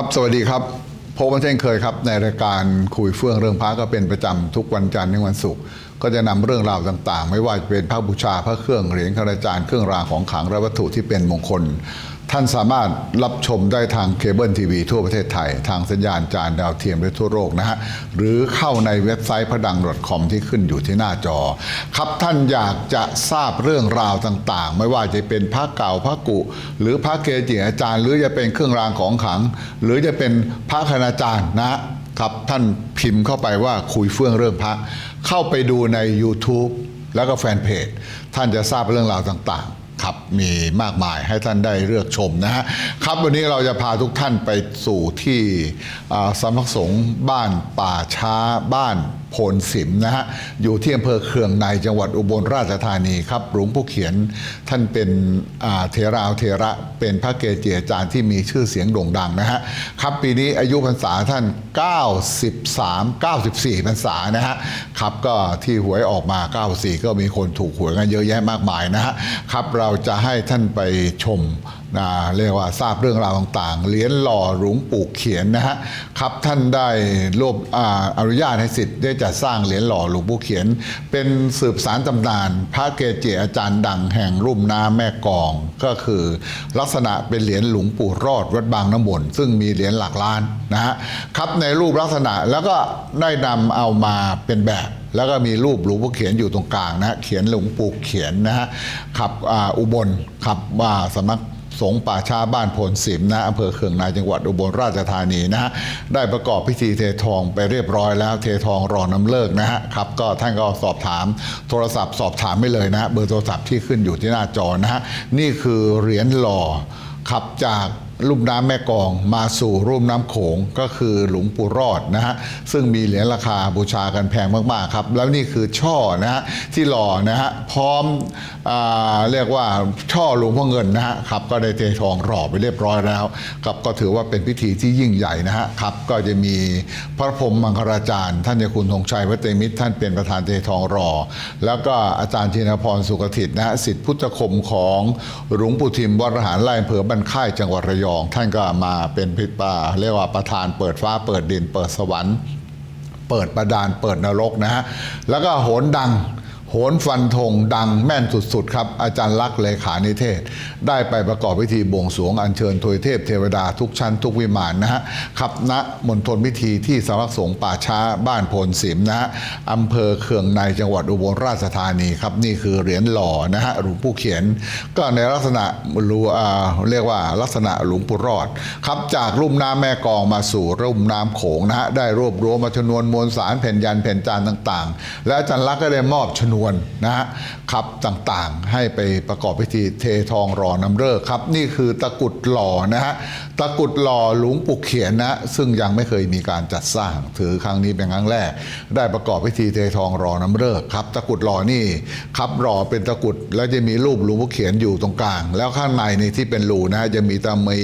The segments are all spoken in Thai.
ครับสวัสดีครับพบกันเช่นเคยครับ ในรายการคุยเฟื่องเรื่องพระก็เป็นประจำทุกวันจันทร์ถึงวันศุกร์ก็จะนำเรื่องราวต่างๆ ไม่ว่าจะเป็นพระบูชาพระเครื่องเหรียญคณาจารย์เครื่องรางของขลังและวัตถุที่เป็นมงคล ท่านสามารถรับชมได้ทางเคเบิลทีวีทั่วประเทศไทย ทางสัญญาณจานดาวเทียมและทั่วโลกนะฮะ หรือเข้าในเว็บไซต์พระดัง .com ที่ขึ้นอยู่ที่หน้าจอ ครับท่านอยากจะทราบเรื่องราวต่างๆ ไม่ว่าจะเป็นพระเก่าพระกุ หรือพระเกจิอาจารย์ หรือจะเป็นเครื่องรางของขลัง หรือจะเป็นพระคณาจารย์นะฮะครับท่านพิมพ์เข้าไปว่าคุยเฟื่องเรื่องพระ เข้าไปดูใน YouTube แล้วก็แฟนเพจท่านจะทราบเรื่องราวต่างๆ ครับมีมากมายให้ท่านได้เลือกชมนะฮะครับวันนี้เราจะพาทุกท่านไปสู่ที่สำนักสงฆ์บ้านป่าช้าบ้าน โพนสิมนะฮะอยู่ที่อำเภอเคืองในจังหวัดอุบลราชธานีครับหลวงผู้เขียนท่านเป็นเทราวเทระเป็นพระเกจิอาจารย์ที่มีชื่อเสียงโด่งดังนะฮะครับปีนี้อายุพรรษาท่าน 93 94พรรษานะฮะครับก็ที่หวยออกมา 94 ก็มีคนถูกหวยกันเยอะแยะมากมายนะฮะครับเราจะให้ท่านไปชม นะเรียกว่าทราบเรื่องราวต่างๆ เหรียญหล่อหลวงปู่เขียนนะฮะครับท่านได้รวบออนุญาตให้สิทธิ์ได้จัดสร้างเหรียญหล่อหลวงปู่เขียน เป็นสืบสารตำนาน พระเกจิอาจารย์ดังแห่งรุ่มน้ำแม่กอง ก็คือลักษณะเป็นเหรียญหลวงปู่รอดวัดบางน้ำมนซึ่งมีเหรียญหลักล้านนะฮะครับในรูปลักษณะแล้วก็ได้นำเอามาเป็นแบบแล้วก็มีรูปหลวงปู่เขียนอยู่ตรงกลางนะเขียนหลวงปู่เขียนนะฮะขับออุบลขับว่าสำนัก สงป่าชาบ้านโพนสิมนะอำเภอเคืองในจังหวัดอุบลราชธานีนะฮะได้ประกอบพิธีเททองไปเรียบร้อยแล้วเททองรอน้ำเลิกนะฮะครับก็ท่านก็สอบถามโทรศัพท์สอบถามไม่เลยนะฮะเบอร์โทรศัพท์ที่ขึ้นอยู่ที่หน้าจอนะฮะนี่คือเหรียญหล่อขับจาก ลุ่มน้ำแม่กองมาสู่รุ่มน้ำโขงก็คือหลวงปู่รอดนะฮะซึ่งมีเหรียญราคาบูชากันแพงมากๆครับ แล้วนี่คือช่อนะฮะที่หล่อนะฮะพร้อมอาเรียกว่าช่อหลวงพ่อเงินนะฮะครับก็ได้เททองหล่อไปเรียบร้อยแล้วครับก็ถือว่าเป็นพิธีที่ยิ่งใหญ่นะฮะครับก็จะมีพระพรหมมังคลาจารย์ ท่านเจ้าคุณธงชัยวัดเตมิตรท่านเป็นประธานเททองรอ แล้วก็อาจารย์ธินพรสุขทิตนะฮะสิทธิพุทธคมของหลวงปู่ทิมวรหารไร่อำเภอบ้านค่ายจังหวัดระยองท่านก็มาเป็นพิปาเรียกว่าประธานเปิดฟ้าเปิดดินเปิดสวรรค์ เปิดประดานเปิดนรกนะฮะแล้วก็โหนดัง โหนฟันธงดังแม่นสุดๆ ครับ อาจารย์ลักษ์เลขานิเทศ ได้ไปประกอบพิธีบวงสรวงอัญเชิญทวยเทพเทวดาทุกชั้นทุกวิมานนะฮะครับณมณฑลพิธีที่สำนักสงฆ์ป่าช้าบ้านโพนสิมนะฮะอำเภอเคืองในจังหวัดอุบลราชธานีครับ นี่คือเหรียญหล่อนะฮะหลวงปู่เขียน ก็ในลักษณะรูเรียกว่าลักษณะหลวงปู่รอดครับจากลุ่มน้ำแม่กองมาสู่รุ่มน้ำโขงนะฮะได้รวบรวมมาชนวนมวลสารแผ่นยันแผ่นจานต่างๆ และอาจารย์ลักษ์ก็ได้มอบชนวนนะฮะครับต่างๆ ให้ไปประกอบพิธีเททองรอน้ำเลิกครับ นี่คือตะกุดหล่อนะฮะตะกุดหล่อหลวงปู่เขียนนะซึ่งยังไม่เคยมีการจัดสร้างถือครั้งนี้เป็นครั้งแรก ได้ประกอบพิธีเททองรอน้ำเลิกครับ ตะกุดหล่อนี่ครับหล่อเป็นตะกุดแล้วจะมีรูปหลวงปู่เขียนอยู่ตรงกลาง แล้วข้างในนี่ที่เป็นรูนะจะมีตะมี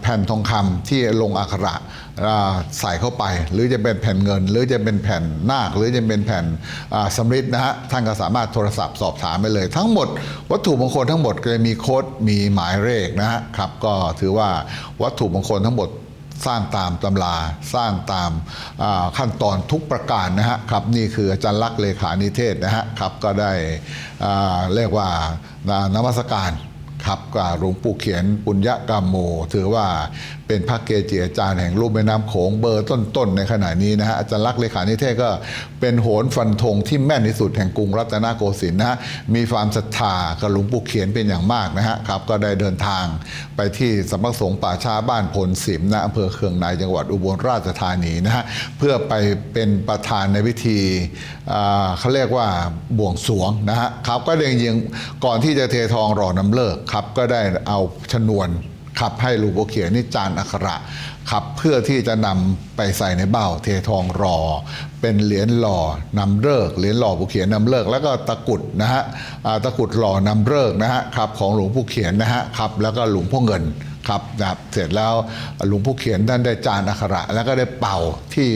แผ่นทองคำที่ลงอักขระ ใส่เข้าไป หรือจะเป็นแผ่นเงิน หรือจะเป็นแผ่นนาค หรือจะเป็นแผ่นสำริดนะฮะท่านก็สามารถโทรศัพท์สอบถามไปเลย ทั้งหมด วัตถุมงคลทั้งหมดก็จะมีโค้ดมีหมายเลขนะฮะครับก็ถือว่าวัตถุมงคลทั้งหมดสร้างตามตำราสร้างตามาขั้นตอนทุกประการนะฮะครับนี่คืออาจารย์ลักษ์เลขานิเทศนะฮะครับก็ได้เรียกว่านมัสการครับกับหลวงปู่เขียนปุญญกรรมโม ถือว่า เป็นพระเกจิอาจารย์แห่งรูปแม่น้ำโขงเบอร์ต้นๆในขณะนี้นะฮะอาจารย์ลักษณ์เลขานิเทศก็เป็นโหนฟันธงที่แม่นที่สุดแห่งกรุงรัตนโกสินทร์นะฮะมีความศรัทธากับหลวงปู่เขียนเป็นอย่างมากนะฮะครับก็ได้เดินทางไปที่สำนักสงฆ์ป่าช้าบ้านพลสิมนะอำเภอเคืองในจังหวัดอุบลราชธานีนะฮะเพื่อไปเป็นประธานในพิธีอ่าเขาเรียกว่าบ่วงสวงนะฮะครับก็เดินยิงก่อนที่จะเททองรอน้ำเลิกครับก็ได้เอาชนวน ขับให้หลูกโบเขียนนี่จานอักขระขับเพื่อที่จะนำไปใส่ในเบ้าเททองรอ เป็นเหรียญหล่อนำเลิกเหรียญหล่อผู้เขียนนำเลิก แล้วก็ตะกุดนะฮะตะกุดหล่อนำเลิกนะฮะครับของหลวงผู้เขียนนะฮะครับแล้วก็หลวงพ่อเงินครับนะเสร็จแล้วหลวงผู้เขียนท่านได้จานอักขระ แล้วก็ได้เป่าที่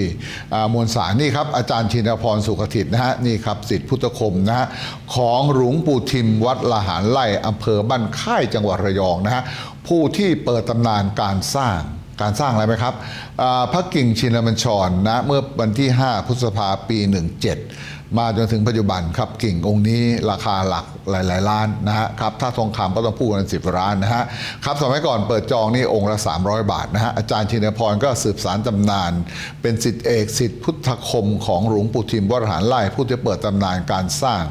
มวลสารนี่ครับอาจารย์ชินพรสุขทิตนะฮะนี่ครับสิทธิพุทธคมนะฮะของหลวงปู่ทิมวัดละหารไร่อำเภอบ้านค่ายจังหวัดระยองนะฮะ ผู้ที่เปิดตำนานการสร้างการสร้างอะไรไหมครับพระกิ่งชินบัญชรนะเมื่อวันที่ 5 พฤษภาปี 17 มาจนถึงปัจจุบันครับกิ่งองค์นี้ราคาหลักหลาย ๆ ล้านนะฮะครับถ้าทองคำก็ต้องพูดกันสิบล้านนะฮะครับสมัยก่อนเปิดจองนี่องค์ละ 300 บาทนะฮะอาจารย์ชินพรก็สืบสารตำนาน เป็นสิทธิเอกสิทธิพุทธคมของหลวงปู่ทิมวรหารไล่ผู้ที่เปิดตำนานการสร้าง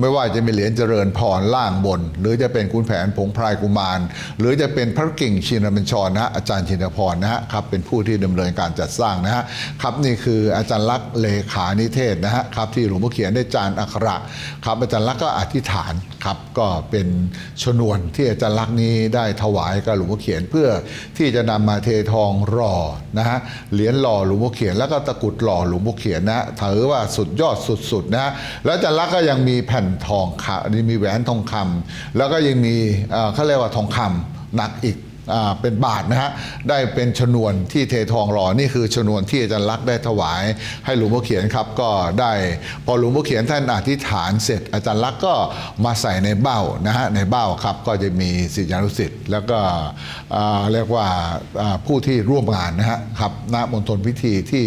ไม่ว่าจะมีเหรียญเจริญพรล่างบน หรือจะเป็นคุณแผนผงพรายกุมาร หรือจะเป็นพระกิ่งชินบัญชรนะฮะอาจารย์ชินพรนะฮะครับเป็นผู้ที่ดำเนินการจัดสร้างนะฮะครับนี่คืออาจารย์ลักษณ์เลขานิเทศนะฮะครับที่หลวงพ่เขียนได้จานอักขระครับอาจารย์ลักษ์ก็อธิษฐานครับก็เป็นชนวนที่อาจารย์ลักษ์นี้ได้ถวายกับหลวงพ่อเขียนเพื่อที่จะนำมาเททองหล่อนะฮะเหรียญหล่อหลวงพ่อเขียนแล้วก็ตะกุดหล่อหลวงพ่อเขียนนะถือว่าสุดยอดสุดๆนะฮะแล้วอาจารย์ลักษ์ก็ยังมีแผ่นทองคำนี่มีแหวนทองคำแล้วก็ยังมีเขาเรียกว่าทองคำหนักอีก เป็นบาทนะฮะได้เป็นชนวนที่เททองหล่อนี่คือชนวนที่อาจารย์ลักษณ์ได้ถวาย ให้หลวงพ่อเขียนครับก็ได้พอหลวงพ่อเขียนท่านอธิษฐานเสร็จ อาจารย์ลักษณ์ก็มาใส่ในเบ้านะฮะในเบ้าครับก็จะมีศิษยานุศิษย์แล้วก็เรียกว่าผู้ที่ร่วมงานนะฮะครับณมณฑลพิธีที่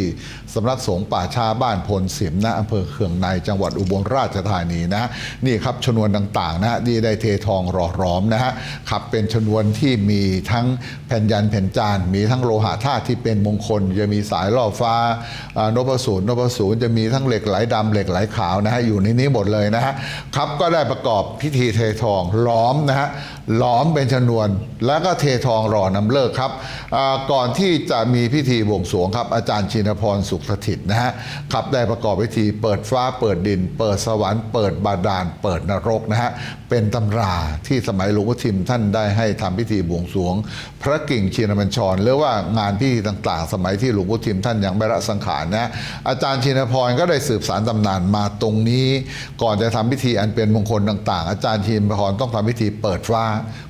สำนักสงฆ์ป่าชาบ้านพลสิมณอำเภอเคืองในจังหวัดอุบลราชธานีนะนี่ครับชนวนต่างๆนะฮะที่ได้เททองหล่อหลอมนะฮะครับเป็นชนวนที่มีทงแผ่นยันแผ่นจาน มีทั้งโลหะธาตุที่เป็นมงคล จะมีสายล่อฟ้านพสูตรนพสูตรจะมีทั้งเหล็กไหลดำเหล็กไหลขาวนะฮะอยู่ในนี้หมดเลยนะฮะครับก็ได้ประกอบพิธีเททองหล้อมนะฮะหล้อมเป็นชนวน แล้วก็เททองหล่อนำเลิกครับก่อนที่จะมีพิธีบวงสรวงครับ อาจารย์ชินพรสุขสถิตนะฮะครับได้ประกอบพิธีเปิดฟ้าเปิดดิน เปิดสวรรค์เปิดบาดาลเปิดนรกนะฮะเป็นตำราที่สมัยหลวงพ่อทิมท่านได้ให้ทำพิธีบวงสรวงพระกิ่งชินบัญชรหรือว่างานพิธีต่างๆ สมัยที่หลวงพ่อทิมท่านยังไม่ละสังขารนะอาจารย์ชินพรก็ได้สืบสารตำนานมาตรงนี้ ก่อนจะทำพิธีอันเป็นมงคลต่างๆ อาจารย์ชินพรต้องทำพิธีเปิดฟ้า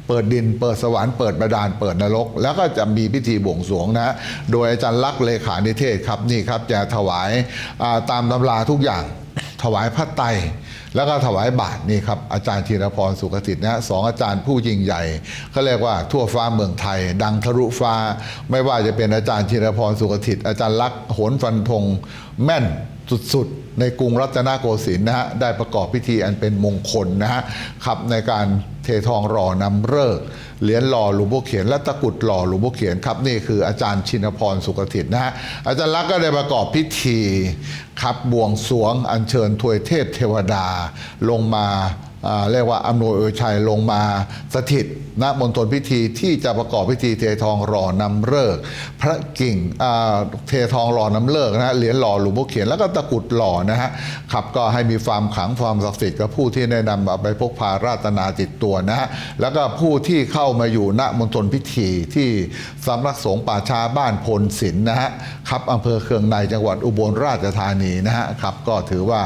เปิดดิน เปิดสวรรค์เปิดบาดาลเปิดนรก แล้วก็จะมีพิธีบวงสรวงนะโดยอาจารย์ลักษณ์เลขานิเทศครับนี่ครับจะถวายาตามตำราทุกอย่างถวายพระไตร แล้วก็ถวายบาทนี่ครับอาจารย์ธีรพรสุขสิทธิ์นะสองอาจารย์ผู้ยิ่งใหญ่เขาเรียกว่าทั่วฟ้าเมืองไทย ดังทะลุฟ้า ไม่ว่าจะเป็นอาจารย์ธีรพรสุขสิทธิ์อาจารย์ลักษณ์โหนฟันพงแม่น สุดๆ ในกรุงรัตนโกสินทร์นะฮะได้ประกอบพิธีอันเป็นมงคลนะฮะครับในการเททองหล่อนำเลิกเหรียญหล่อหลวงพ่อเขียน และตะกุดหล่อหลวงพ่อเขียนครับนี่คืออาจารย์ชินพรสุขติตนะฮะอาจารย์ลักษณ์ก็ได้ประกอบพิธีครับบวงสวงอัญเชิญทวยเทพเทวดาลงมา เรียกว่าอำนวยอวชัยลงมาสถิตณมณฑลพิธีที่จะประกอบพิธีเททองหล่อนำเลิกพระกิ่งอ่าเททองหล่อนำเลิกนะฮะเหรียญหล่อหลวงพ่อเขียนแล้วก็ตะกุดหล่อนะฮะครับก็ให้มีความขังความศักดิ์สิทธิ์กับผู้ที่ได้นำเอาไปพกพาราตนาติดตัวนะฮะแล้วก็ผู้ที่เข้ามาอยู่ณมณฑลพิธีที่สำนักสงฆ์ป่าชาบ้านพลศิลป์นะฮะครับอำเภอเคืองในจังหวัดอุบลราชธานีนะฮะครับก็ถือว่า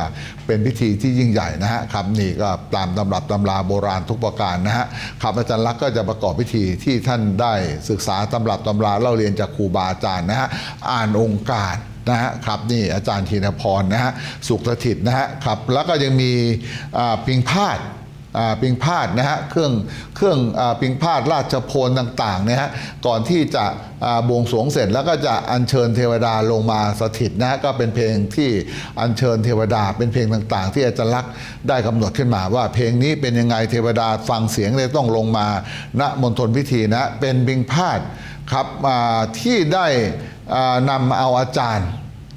เป็นพิธีที่ยิ่งใหญ่นะฮะครับนี่ก็ตามตำรับตำราโบราณทุกประการนะฮะครับอาจารย์ลักษณ์ก็จะประกอบพิธีที่ท่านได้ศึกษาตำรับตำราเล่าเรียนจากครูบาอาจารย์นะฮะอ่านองค์การนะฮะครับนี่อาจารย์ธีนพรนะฮะสุขสถิตนะฮะครับแล้วก็ยังมีปิงพาด ปิงพาดนะฮะเครื่องเครื่องอปิงพาดราชโพลต่างๆนะฮะก่อนที่จะบวงสรวงเสร็จแล้วก็จะอัญเชิญเทวดาลงมาสถิตนะฮะก็เป็นเพลงที่อัญเชิญเทวดาเป็นเพลงต่างๆ ที่อาจารย์ลักษณ์ได้กำหนดขึ้นมา ว่าเพลงนี้เป็นยังไงเทวดาฟังเสียงเลยต้องลงมาณมณฑลพิธีนะเป็นปิงพาดครับที่ได้อ่านำเอาอาจารย์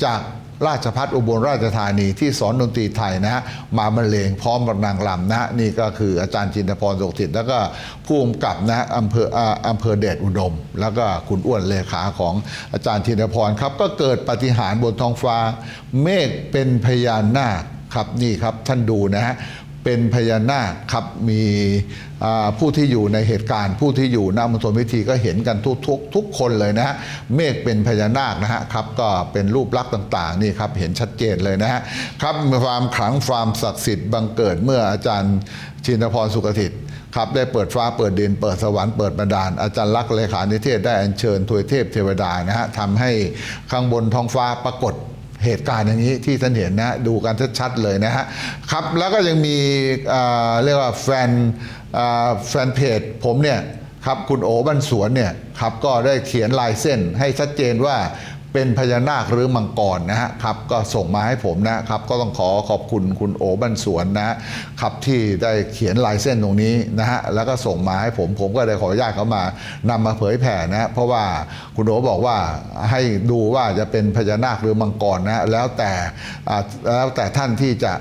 จาก ราชพัฒอุบลราชธานีที่สอนดนตรีไทยนะฮะมาบรรเลงพร้อมกับนางลำนะฮะนี่ก็คืออาจารย์จินตพรสุขติต แล้วก็ผู้กำกับนะอำเภออำเภอเดชอุดม แล้วก็คุณอ้วนเลขาของอาจารย์จินตพรครับก็เกิดปฏิหารบนท้องฟ้า เมฆเป็นพญานาคครับนี่ครับท่านดูนะฮะ เป็นพญานาคครับมีผู้ที่อยู่ในเหตุการณ์ ผู้ที่อยู่ณมณฑลพิธีก็เห็นกันทุกทุกทุกคนเลยนะฮะเมฆเป็นพญานาคนะฮะครับก็เป็นรูปลักษณ์ต่างๆนี่ครับเห็นชัดเจนเลยนะฮะครับความขลังความศักดิ์สิทธิ์บังเกิดเมื่ออาจารย์ชินพรสุขทิตครับได้เปิดฟ้าเปิดดินเปิดสวรรค์เปิดบันดาล อาจารย์ลักษณ์เลขานิเทศได้อัญเชิญทวยเทพเทวดานะฮะทำให้ข้างบนท้องฟ้าปรากฏ เหตุการณ์อย่างนี้ที่ท่านเห็นนะดูกันชัดๆเลยนะฮะครับแล้วก็ยังมีเรียกว่าแฟนแฟนเพจผมเนี่ยครับคุณโอบันสวนเนี่ยครับก็ได้เขียนลายเส้นให้ชัดเจนว่า เป็นพญานาคหรือมังกรนะฮะครับก็ส่งมาให้ผมนะครับก็ต้องขอขอบคุณคุณโอบันสวนนะครับที่ได้เขียนลายเส้นตรงนี้นะฮะแล้วก็ส่งมาให้ผมผมก็เลยขออนุญาตเขามานำมาเผยแผ่นะฮะเพราะว่าคุณโอบอกว่าให้ดูว่าจะเป็นพญานาคหรือมังกรนะฮะแล้วแต่แล้วแต่ท่านที่จะ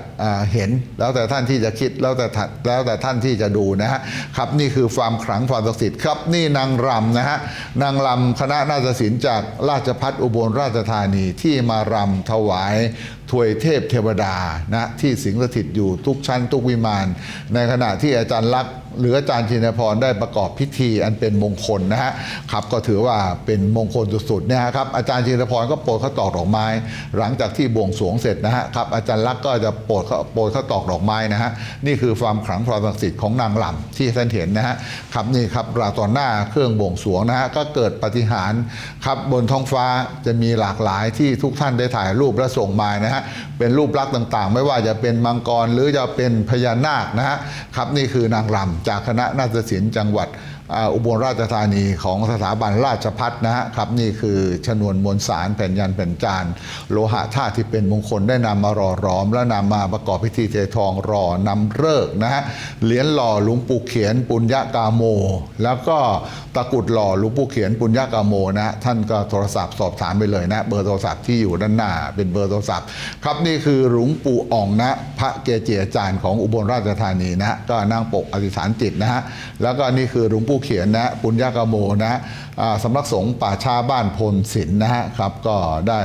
เห็นแล้วแต่ท่านที่จะคิดแล้วแต่แล้วแต่ท่านที่จะดูนะฮะครับนี่คือความขลังความศักดิ์สิทธิ์ครับนี่นางรำนะฮะนางรำคณะนาฏศิลป์จากราชพัฒอุบลราชธานีที่มารำถวายถวยเทพเทวดานะที่สิงสถิตอยู่ทุกชั้นทุกวิมาน ในขณะที่อาจารย์ลักษณ์ หรืออาจารย์ชินพรได้ประกอบพิธีอันเป็นมงคลนะฮะครับก็ถือว่าเป็นมงคลสุดๆเนี่ยครับอาจารย์ชินพรก็โปรยข้าวตอกดอกไม้ หลังจากที่บวงสรวงเสร็จนะฮะครับอาจารย์ลักษ์ก็จะโปรยข้าโปรยข้าวตอกดอกไม้นะฮะนี่คือความขลังความศักดิ์สิทธิ์ของนางลำที่ท่านเห็นนะฮะครับนี่ครับราต่อหน้าเครื่องบวงสรวงนะฮะก็เกิดปฏิหารครับบนท้องฟ้าจะมีหลากหลายที่ทุกท่านได้ถ่ายรูปและส่งมานะฮะเป็นรูปลักษณ์ต่างๆ ไม่ว่าจะเป็นมังกรหรือจะเป็นพญานาคนะฮะครับนี่คือนางรำจากคณะนาฏศิลป์จังหวัด อุบลราชธานีของสถาบันราชพัฒนะฮะครับนี่คือชนวนมวลสารแผ่นยันแผ่นจานโลหะธาตุที่เป็นมงคลได้นำมารอร้อม และนำมาประกอบพิธีเททองรอนำเลิกนะฮะเหรียญหล่อหลวงปู่เขียนปุญญากาโม แล้วก็ตะกุดหล่อหลวงปู่เขียนปุญญากาโมนะท่านก็โทรศัพท์สอบถามไปเลยนะเบอร์โทรศัพท์ที่อยู่ด้านหน้าเป็นเบอร์โทรศัพท์ ครับนี่คือหลวงปู่อ่องนะพระเกจิอาจารย์ของอุบลราชธานีนะฮะก็นั่งปกอธิษฐานจิตนะฮะแล้วก็นี่คือหลวงปู่เขียนนะปุญญากโมนะสำนักสงฆ์ป่าชาบ้านพลศิลป์นะฮะครับก็ได้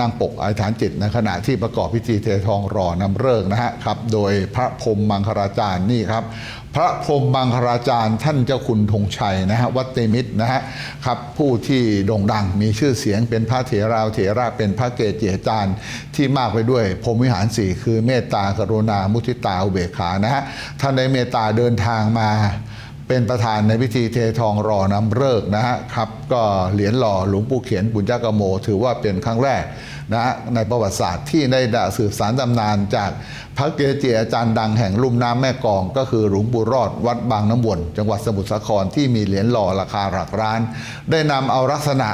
นั่งปกอธิษฐานจิตในขณะที่ประกอบพิธีเททองรอนำเลิกนะฮะครับโดยพระพรมมังคลาจารย์นี่ครับพระพรมมังคลาจารย์ท่านเจ้าคุณธงชัยนะฮะวัดเตมิตรนะฮะครับผู้ที่โด่งดังมีชื่อเสียงเป็นพระเถราเถระเป็นพระเกจิอาจารย์ที่มากไปด้วยพรหมวิหารสี่คือเมตตากรุณามุทิตาอุเบกขานะฮะท่านได้เมตตาเดินทางมา เป็นประธานในพิธีเททองรอนำเลิกนะฮะครับก็เหรียญหล่อหลวงปู่เขียนบุญญากโม ถือว่าเป็นครั้งแรกนะฮะในประวัติศาสตร์ที่ได้ด่าสืบสารตำนานจากพระเกจิอาจารย์ดังแห่งลุ่มน้ำแม่กอง ก็คือหลวงปู่รอดวัดบางน้ำวนจังหวัดสมุทรสาครที่มีเหรียญหล่อราคาหลักล้าน ได้นำเอาลักษณะ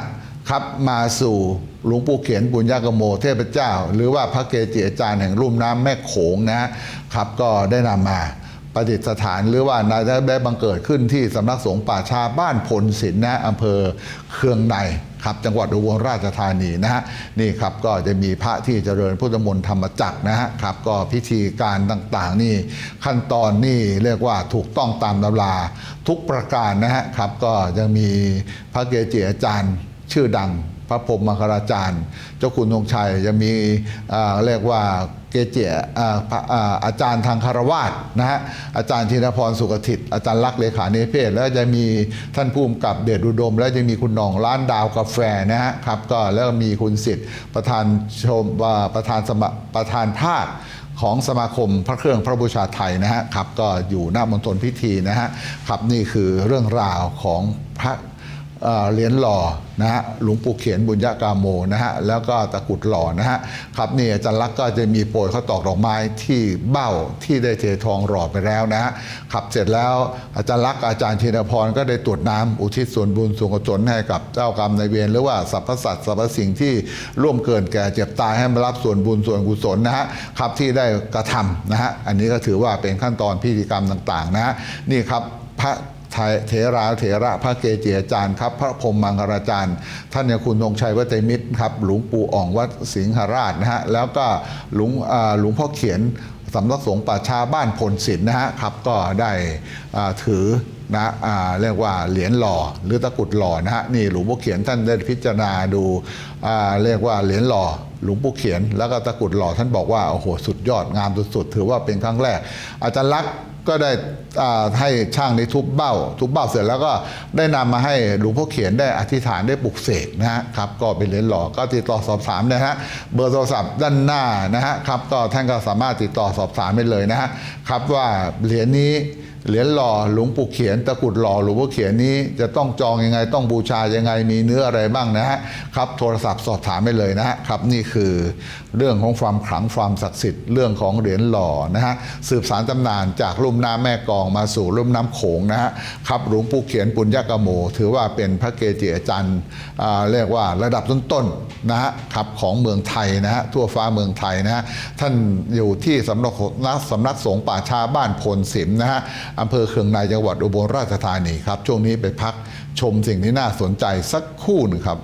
ครับมาสู่หลวงปู่เขียนบุญญากโมเทพเจ้า หรือว่าพระเกจิอาจารย์แห่งลุ่มน้ำแม่โขงนะครับก็ได้นำมา ประดิษฐานหรือว่านายได้บังเกิดขึ้นที่สำนักสงฆ์ป่าชาบ้านพลศิลป์นะอำเภอเคืองในครับจังหวัดอุบลราชธานีนะฮะนี่ครับก็จะมีพระที่เจริญพุทธมนต์ธรรมจักรนะฮะครับก็พิธีการต่างๆนี่ขั้นตอนนี่เรียกว่าถูกต้องตามตำราทุกประการนะฮะครับก็ยังมีพระเกจิอาจารย์ชื่อดัง พระพรหมมังคลาจารย์ เจ้าคุณธงชัยจะมีเรียกว่า เกจิอาจารย์ทางคารวาสนะฮะอาจารย์ธินพรสุขทิตอาจารย์ลักษ์เลขาเนเทศแล้วจะมีท่านผู้กำกับเดชอุดม แล้วจะมีคุณหน่องร้านดาวกาแฟนะฮะครับก็แล้วมีคุณสิทธิ์ประธานชมว่าประธานสมประธานภาคของสมาคมพระเครื่องพระบูชาไทยนะฮะครับก็อยู่หน้ามณฑลพิธีนะฮะครับนี่คือเรื่องราวของพระ เหรียญหล่อนะฮะหลวงปู่เขียนบุญญากาโมนะฮะแล้วก็ตะกุดหล่อนะฮะครับนี่อาจารย์ลักษ์ก็จะมีโปรยข้าวตอกดอกไม้ที่เบ้าที่ได้เททองหล่อไปแล้วนะฮะขับเสร็จแล้วอาจารย์ลักษ์อาจารย์ชินพรก็ได้ตรวจน้ำอุทิศส่วนบุญส่วนกุศลให้กับเจ้ากรรมนายเวรหรือว่าสรรพสัตว์สรรพสิ่งที่ร่วมเกินแก่เจ็บตายให้มารับส่วนบุญส่วนกุศลนะฮะครับที่ได้กระทำนะฮะอันนี้ก็ถือว่าเป็นขั้นตอนพิธีกรรมต่างๆนะฮะนี่ครับพระ เถราเถระพระเกจิอาจารย์ครับ พระพรมมังคลาจารย์ ท่านเนี่ยคุณธงชัยวัตมิตรครับ หลวงปู่อ่องวัดสิงหราชนะฮะ แล้วก็หลวงหลวงพ่อเขียนสำนักสงฆ์ป่าชาบ้านพลศิลป์นะฮะครับก็ได้ถือนะอเรียกว่าเหรียญหล่อหรือตะกรุดหล่อนะฮะนี่หลวงพ่อเขียนท่านได้พิจารณาดูเรียกว่าเหรียญหล่อหลวงปู่เขียน แล้วก็ตะกรุดหล่อท่านบอกว่าโอ้โหสุดยอดงามสุดๆถือว่าเป็นครั้งแรก อาจารย์ลักษ ก็ได้ให้ช่างนี้ทุบเบ้า ทุบเบ้าเสร็จแล้วก็ได้นำมาให้หลวงพ่อเขียนได้อธิษฐานได้ปลุกเสกนะฮะครับก็เป็นเหรียญหล่อก็ติดต่อสอบถามนะฮะเบอร์โทรศัพท์ด้านหน้านะฮะครับก็ท่านก็สามารถติดต่อสอบถามได้เลยนะฮะครับว่าเหรียญนี้ เหรียญหล่อหลวงปู่เขียนตะกุดหล่อหลวงปู่เขียนนี้จะต้องจองยังไงต้องบูชายังไงมีเนื้ออะไรบ้างนะฮะครับโทรศัพท์สอบถามไปเลยนะฮะครับนี่คือเรื่องของความขลังความศักดิ์สิทธิ์เรื่องของเหรียญหล่อนะฮะสืบสารตำนานจากลุ่มน้ำแม่กองมาสู่ลุ่มน้ำโขงนะฮะครับหลวงปู่เขียนปุญญกโม ถือว่าเป็นพระเกจิอาจารย์เรียกว่าระดับต้นๆนะฮะครับของเมืองไทยนะฮะทั่วฟ้าเมืองไทยนะฮะท่านอยู่ที่สำนักนักสำนักสงฆ์ป่าชาบ้านพลสิมนะฮะอำเภอเคืองในจังหวัดอุบลราชธานีครับ ช่วงนี้ไปพักชมสิ่งที่น่าสนใจสักคู่หนึ่งครับ